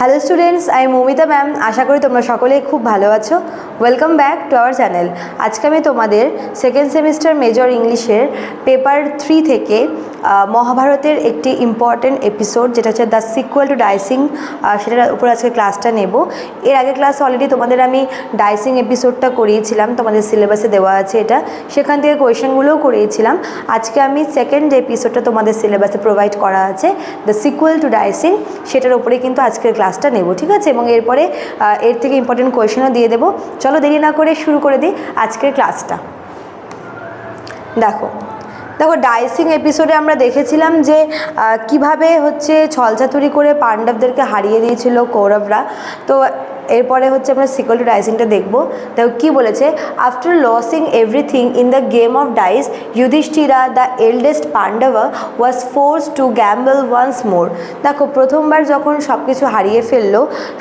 Hello students আমি Moumita ma'am আশা করি তোমরা সকলেই খুব ভালো আছো। Welcome back to our channel আজকে আমি তোমাদের সেকেন্ড সেমিস্টার মেজর ইংলিশের পেপার থ্রি থেকে মহাভারতের একটি ইম্পর্ট্যান্ট এপিসোড যেটা হচ্ছে দ্য সিকুয়াল টু ডাইসিং সেটার উপর আজকে ক্লাসটা নেব। এর আগে ক্লাস অলরেডি তোমাদের আমি ডাইসিং এপিসোডটা করিয়েছিলাম, তোমাদের সিলেবাসে দেওয়া আছে এটা। সেখান থেকে কোয়েশনগুলোও করিয়েছিলাম। আজকে আমি সেকেন্ড যে এপিসোডটা তোমাদের সিলেবাসে প্রোভাইড করা আছে দ্য সিকুয়াল টু ডাইসিং সেটার উপরে কিন্তু আজকের ক্লাসটা নেব, ঠিক আছে? এবং এরপরে এর থেকে ইম্পর্টেন্ট কোয়েশনও দিয়ে দেবো। চলো দেরি না করে শুরু করে দিই আজকের ক্লাসটা। দেখো দেখো ডাইসিং এপিসোডে আমরা দেখেছিলাম যে কীভাবে হচ্ছে ছলচাতুরি করে পাণ্ডবদেরকে হারিয়ে দিয়েছিল কৌরবরা। তো এরপরে হচ্ছে আমরা সিকল টু ডাইসিংটা দেখব। দেখো কী বলেছে? After losing everything in the game of dice Yudhishthira the eldest Pandava was forced to gamble once more দেখো, প্রথমবার যখন সব কিছু হারিয়ে ফেলল,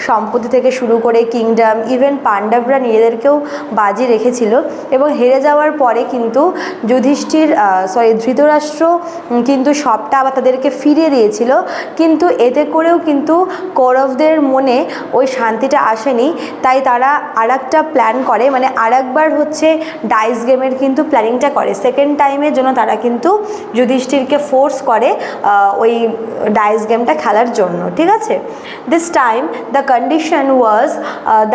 সম্পত্তি থেকে শুরু করে কিংডম ইভেন পাণ্ডবরা নিজেদেরকেও বাজি রেখেছিল এবং হেরে যাওয়ার পরে কিন্তু যুধিষ্ঠির সরি ধৃতরাষ্ট্র কিন্তু সবটা আবার তাদেরকে ফিরিয়ে দিয়েছিল। কিন্তু এতে করেও কিন্তু কৌরবদের মনে ওই শান্তিটা আসেনি, তাই তারা আর প্ল্যান করে মানে আর হচ্ছে ডাইস গেমের কিন্তু প্ল্যানিংটা করে। সেকেন্ড টাইমের জন্য তারা কিন্তু যুধিষ্ঠিরকে ফোর্স করে ওই ডাইস গেমটা খেলার জন্য, ঠিক আছে? This time the condition was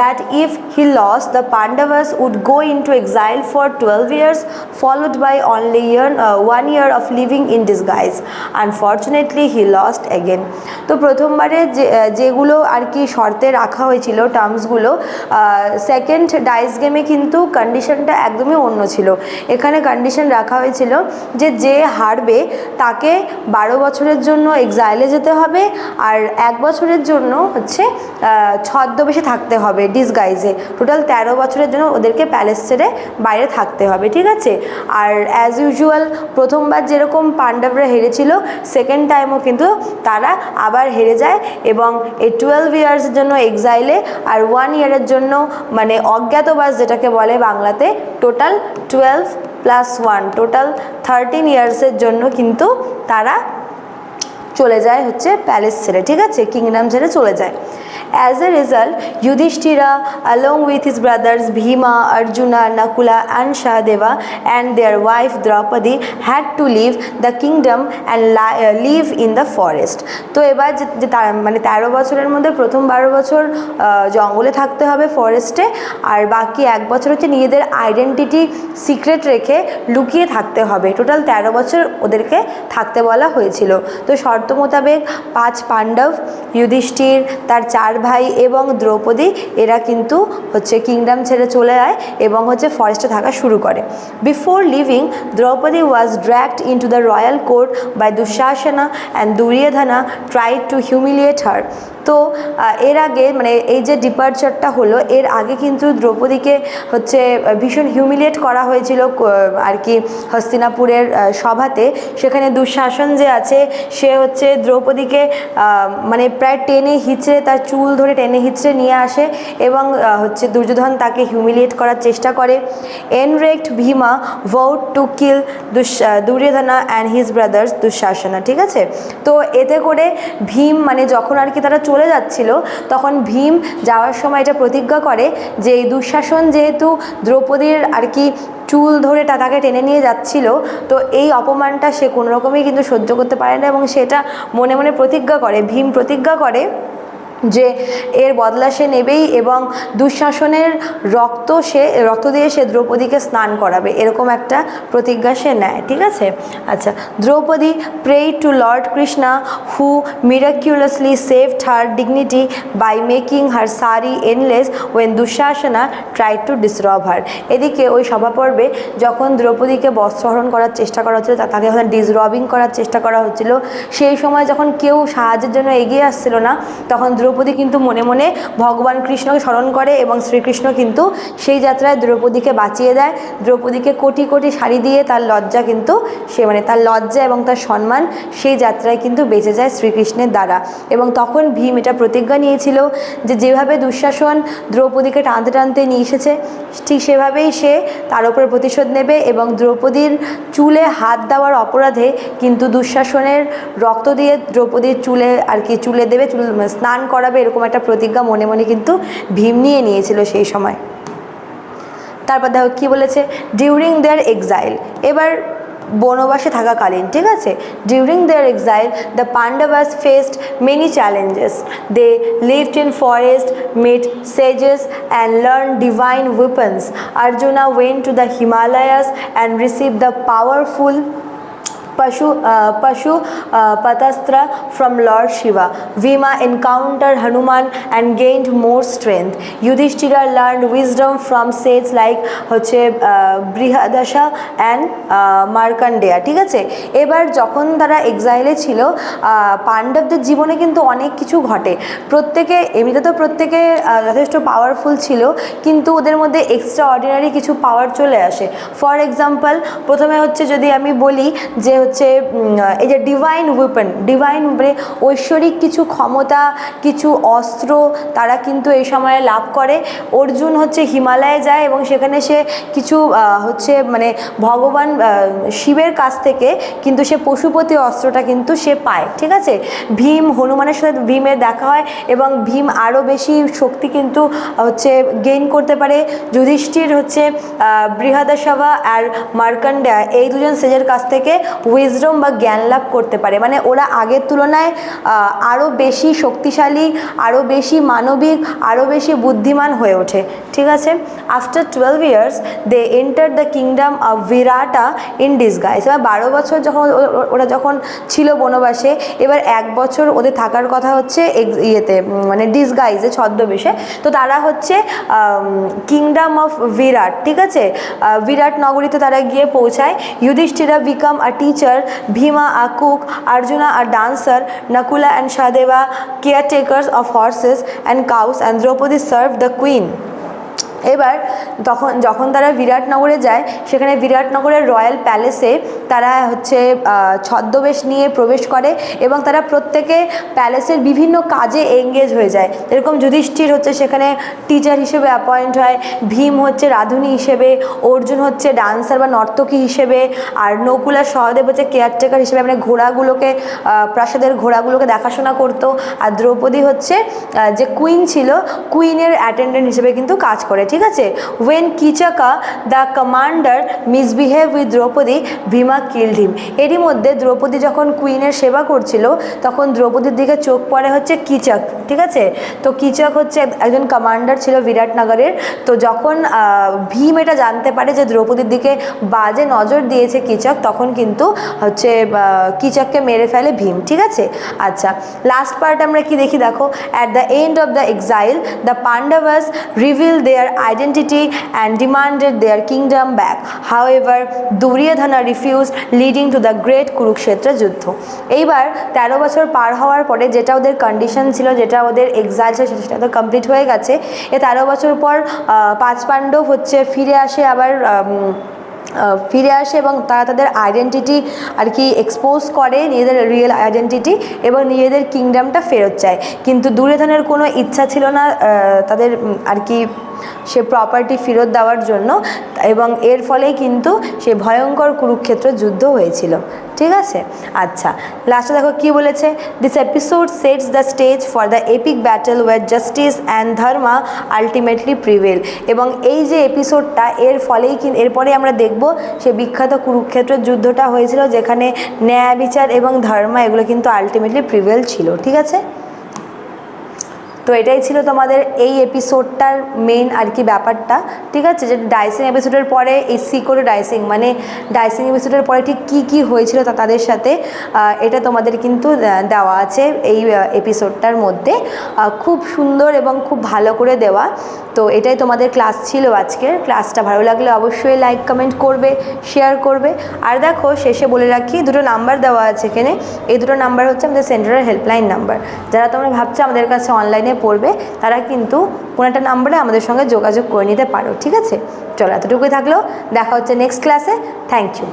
that if he lost the Pandavas would go into exile for twelve years followed by only year one year of living in disguise unfortunately he lost again তো প্রথমবারে যে যেগুলো আর কি শর্তে রাখা হয়েছিল টার্মসগুলো second dice গেমে কিন্তু কন্ডিশনটা একদমই অন্য ছিল। এখানে কন্ডিশন রাখা হয়েছিল যে যে হারবে তাকে বারো বছরের জন্য এক্সাইলে যেতে হবে আর এক বছরের জন্য হচ্ছে ছদ্মবেশে থাকতে হবে ডিসগাইজে টোটাল তেরো বছরের জন্য ওদেরকে প্যালেস ছেড়ে বাইরে থাকতে হবে, ঠিক আছে? আর অ্যাজ ইউজুয়াল প্রথমবার যেরকম পাণ্ডবরা হেরেছিল সেকেন্ড টাইমও কিন্তু তারা আবার হেরে যায় এবং এই টুয়েলভ ইয়ার্সের জন্য এক্সাইলে আর ওয়ান ইয়ারের জন্য মানে অজ্ঞাতবাস যেটাকে বলে বাংলাতে total twelve plus one total thirteen ইয়ার্সের জন্য কিন্তু তারা চলে যায় হচ্ছে প্যালেস ছেড়ে, ঠিক আছে? কিংডম ছেড়ে চলে যায়। As a result Yudhishthira along with his brothers Bhima Arjuna Nakula and Sahadeva and their wife Draupadi had to leave the kingdom and live in the forest তো এবার যে মানে তেরো বছরের মধ্যে প্রথম বারো বছর জঙ্গলে থাকতে হবে ফরেস্টে আর বাকি এক বছর হচ্ছে নিজেদের আইডেন্টিটি সিক্রেট রেখে লুকিয়ে থাকতে হবে। টোটাল তেরো বছর ওদেরকে থাকতে বলা হয়েছিল। তো শর্ত মোতাবেক পাঁচ পাণ্ডব যুধিষ্ঠির তার চার ভাই এবং দ্রৌপদী, এরা কিন্তু হচ্ছে কিংডম ছেড়ে চলে যায় এবং হচ্ছে ফরেস্টে থাকা শুরু করে। Before leaving Draupadi was dragged into the royal court by Dushasana and Duryodhana try to humiliate her তো এর আগে মানে এই যে ডিপার্চারটা হলো, এর আগে কিন্তু দ্রৌপদীকে হচ্ছে ভীষণ হিউমিলিয়েট করা হয়েছিল আর কি হস্তিনাপুরের সভাতে। সেখানে দুঃশাসন যে আছে, সে হচ্ছে দ্রৌপদীকে মানে প্রায় টেনে হিচড়ে, তার চুল ধরে টেনে হিচড়ে নিয়ে আসে এবং হচ্ছে দুর্যোধন তাকে হিউমিলিয়েট করার চেষ্টা করে। Enraged Bhima vowed to kill Duryodhana and his brothers Dushasana, ঠিক আছে? তো এতে করে ভীম মানে যখন আর কি তারা চলে যাচ্ছিল, তখন ভীম যাওয়ার সময় এটা প্রতিজ্ঞা করে যে এই দুঃশাসন যেহেতু দ্রৌপদীর আর কি চুল ধরে তাকে টেনে নিয়ে যাচ্ছিল, তো এই অপমানটা সে কোনোরকমই কিন্তু সহ্য করতে পারে না এবং সেটা মনে মনে প্রতিজ্ঞা করে। ভীম প্রতিজ্ঞা করে যে এর বদলা সে নেবেই এবং দুঃশাসনের রক্ত সে, রক্ত দিয়ে সে দ্রৌপদীকে স্নান করাবে। এরকম একটা প্রতিজ্ঞা সে নেয়, ঠিক আছে? আচ্ছা Draupadi pray to lord Krishna who miraculously saved her dignity by making her sari endless when Dushasana try to disrobe her এদিকে ওই সভাপর্বে যখন দ্রৌপদীকে বস্ত্রহরণ করার চেষ্টা করা হচ্ছিল তাকে যখন ডিসরবিং করার চেষ্টা করা হচ্ছিল, সেই সময় যখন কেউ সাহায্যের জন্য এগিয়ে আসছিল না, তখন দ্রৌপদী কিন্তু মনে মনে ভগবান কৃষ্ণকে স্মরণ করে এবং শ্রীকৃষ্ণ কিন্তু সেই যাত্রায় দ্রৌপদীকে বাঁচিয়ে দেয়। দ্রৌপদীকে কোটি কোটি শাড়ি দিয়ে তার লজ্জা কিন্তু সে মানে তার লজ্জা এবং তার সম্মান সেই যাত্রায় কিন্তু বেঁচে যায় শ্রীকৃষ্ণের দ্বারা। এবং তখন ভীম এটা প্রতিজ্ঞা নিয়েছিল যে যেভাবে দুঃশাসন দ্রৌপদীকে টানতে টানতে নিয়ে এসেছে, ঠিক সেভাবেই সে তার উপর প্রতিশোধ নেবে এবং দ্রৌপদীর চুলে হাত দেওয়ার অপরাধে কিন্তু দুঃশাসনের রক্ত দিয়ে দ্রৌপদীর চুলে আর কি চুলে দেবে, চুল স্নান করা করাবে এরকম একটা প্রতিজ্ঞা মনে মনে কিন্তু ভীম নিয়ে নিয়েছিল সেই সময়। তারপর দেখো কী বলেছে? ডিউরিং দেয়ার এক্সাইল এবার বনবাসে থাকাকালীন, ঠিক আছে? During their exile the Pandavas faced many challenges they lived in forest met sages and learn divine weapons. Arjuna went to the himalayas and received the powerful Pashu, uh, Pashu uh, Patastra from Lord Shiva. Bhima encountered Hanuman and gained more strength. Yudhishthira learned wisdom from sages like হচ্ছে বৃহাদাসা and মার্কান্ডেয়া ঠিক আছে এবার যখন তারা এক্সাইলে ছিল পাণ্ডবদের জীবনে কিন্তু অনেক কিছু ঘটে প্রত্যেকে এমনিতে তো প্রত্যেকে যথেষ্ট পাওয়ারফুল ছিল কিন্তু ওদের মধ্যে এক্সট্রা অর্ডিনারি কিছু পাওয়ার চলে আসে ফর এক্সাম্পল প্রথমে হচ্ছে যদি আমি বলি যে হচ্ছে এই যে ডিভাইন উইপেন ডিভাইন মানে ঐশ্বরিক কিছু ক্ষমতা, কিছু অস্ত্র তারা কিন্তু এই সময়ে লাভ করে। অর্জুন হচ্ছে হিমালয়ে যায় এবং সেখানে সে কিছু হচ্ছে মানে ভগবান শিবের কাছ থেকে কিন্তু সে পশুপতি অস্ত্রটা কিন্তু সে পায়, ঠিক আছে? ভীম, হনুমানের সাথে ভীমের দেখা হয় এবং ভীম আরও বেশি শক্তি কিন্তু হচ্ছে গেইন করতে পারে। যুধিষ্ঠির হচ্ছে বৃহদাসভা আর মার্কন্ডা এই দুজন সেজের কাছ থেকে উইজডম বা জ্ঞান লাভ করতে পারে। মানে ওরা আগের তুলনায় আরও বেশি শক্তিশালী আরও বেশি মানবিক আরও বেশি বুদ্ধিমান হয়ে ওঠে। ঠিক আছে? After twelve years they enter the kingdom of Virata in disguise এবার বারো বছর যখন ওরা যখন ছিল বনবাসে, এবার এক বছর ওদের থাকার কথা হচ্ছে ইয়েতে মানে ডিসগাইজে ছদ্মবেশে। তো তারা হচ্ছে কিংডম অফ বিরাট ঠিক আছে? বিরাট নগরীতে তারা গিয়ে পৌঁছায়। Yudhishthira became a teacher Bhima, a Arjuna, a dancer, Nakula and Shadeva, caretakers of horses and cows, and Draupadi serve the queen. এবার তখন, যখন তারা বিরাটনগরে যায়, সেখানে বিরাটনগরের রয়্যাল প্যালেসে তারা হচ্ছে ছদ্মবেশ নিয়ে প্রবেশ করে এবং তারা প্রত্যেকে প্যালেসের বিভিন্ন কাজে এঙ্গেজ হয়ে যায়। এরকম যুধিষ্ঠির হচ্ছে সেখানে টিচার হিসেবে অ্যাপয়েন্ট হয়, ভীম হচ্ছে রাঁধুনি হিসেবে, অর্জুন হচ্ছে ডান্সার বা নর্তকী হিসেবে, আর নকুলা সহদেব হচ্ছে কেয়ারটেকার হিসেবে। মানে ঘোড়াগুলোকে প্রাসাদের ঘোড়াগুলোকে দেখাশোনা করতো। আর দ্রৌপদী হচ্ছে যে কুইন ছিল কুইনের অ্যাটেন্ডেন্ট হিসেবে কিন্তু কাজ করে। ঠিক আছে? When Kichaka the commander misbehave with Draupadi Bhima killed him এরই মধ্যে দ্রৌপদী যখন কুইনের সেবা করছিল, তখন দ্রৌপদীর দিকে চোখ পড়ে হচ্ছে কিচক ঠিক আছে? তো কিচক হচ্ছে একজন কমান্ডার ছিল বিরাটনগরের। তো যখন ভীম এটা জানতে পারে যে দ্রৌপদীর দিকে বাজে নজর দিয়েছে কিচক তখন কিন্তু হচ্ছে কিচককে মেরে ফেলে ভীম, ঠিক আছে? আচ্ছা লাস্ট পার্ট আমরা কি দেখি দেখো? At the end of the exile the Pandavas reveal their identity and demanded their kingdom back however Duryodhana refuse leading to the great Kurukshetra যুদ্ধ এইবার তেরো বছর পার হওয়ার পরে যেটা ওদের কন্ডিশন ছিল, যেটা ওদের এক্সাইল ছিল, সেটা তো কমপ্লিট হয়ে গেছে। এ তেরো বছর পর পাঁচ পাণ্ডব হচ্ছে ফিরে আসে আবার ফিরে আসে এবং তারা তাদের আইডেন্টিটি আর কি এক্সপোজ করে নিজেদের রিয়েল আইডেন্টিটি এবং নিজেদের কিংডমটা ফেরত চায়। কিন্তু দুর্যোধনের কোনো ইচ্ছা ছিল না তাদের আর কি সে প্রপার্টি ফেরত দেওয়ার জন্য এবং এর ফলেই কিন্তু সে ভয়ঙ্কর কুরুক্ষেত্র যুদ্ধ হয়েছিল। ঠিক আছে? আচ্ছা লাস্টে দেখো কি বলেছে? This episode sets the stage for the epic battle where justice and dharma ultimately prevail এবং এই যে এপিসোডটা এর ফলেই কিন্তু এরপরে আমরা দেখব সে বিখ্যাত কুরুক্ষেত্র যুদ্ধটা হয়েছিল যেখানে ন্যায় বিচার এবং ধর্মা এগুলো কিন্তু আলটিমেটলি প্রিভেল ছিল। ঠিক আছে? তো এটাই ছিল তোমাদের এই এপিসোডটার মেন আর কি ব্যাপারটা, ঠিক আছে? যে ডাইসিং এপিসোডের পরে এই সিকোরে ডাইসিং মানে ডাইসিং এপিসোডের পরে ঠিক কী কী হয়েছিল তা তাদের সাথে এটা তোমাদের কিন্তু দেওয়া আছে এই এপিসোডটার মধ্যে। খুব সুন্দর এবং খুব ভালো করে দেওয়া। তো এটাই তোমাদের ক্লাস ছিল আজকের। ক্লাসটা ভালো লাগলে অবশ্যই লাইক কমেন্ট করবে শেয়ার করবে। আর দেখো, শেষে বলে রাখি, দুটো নাম্বার দেওয়া আছে এখানে। এই দুটো নাম্বার হচ্ছে আমাদের সেন্টারের হেল্পলাইন নাম্বার যারা তোমরা ভাবছ আমাদের কাছে অনলাইনে পড়বে, তারা কিন্তু কোনো একটা নাম্বারে আমাদের সঙ্গে যোগাযোগ করে নিতে পারো, ঠিক আছে? চলো, এতটুকুই থাকল। দেখা হচ্ছে নেক্সট ক্লাসে থ্যাংক ইউ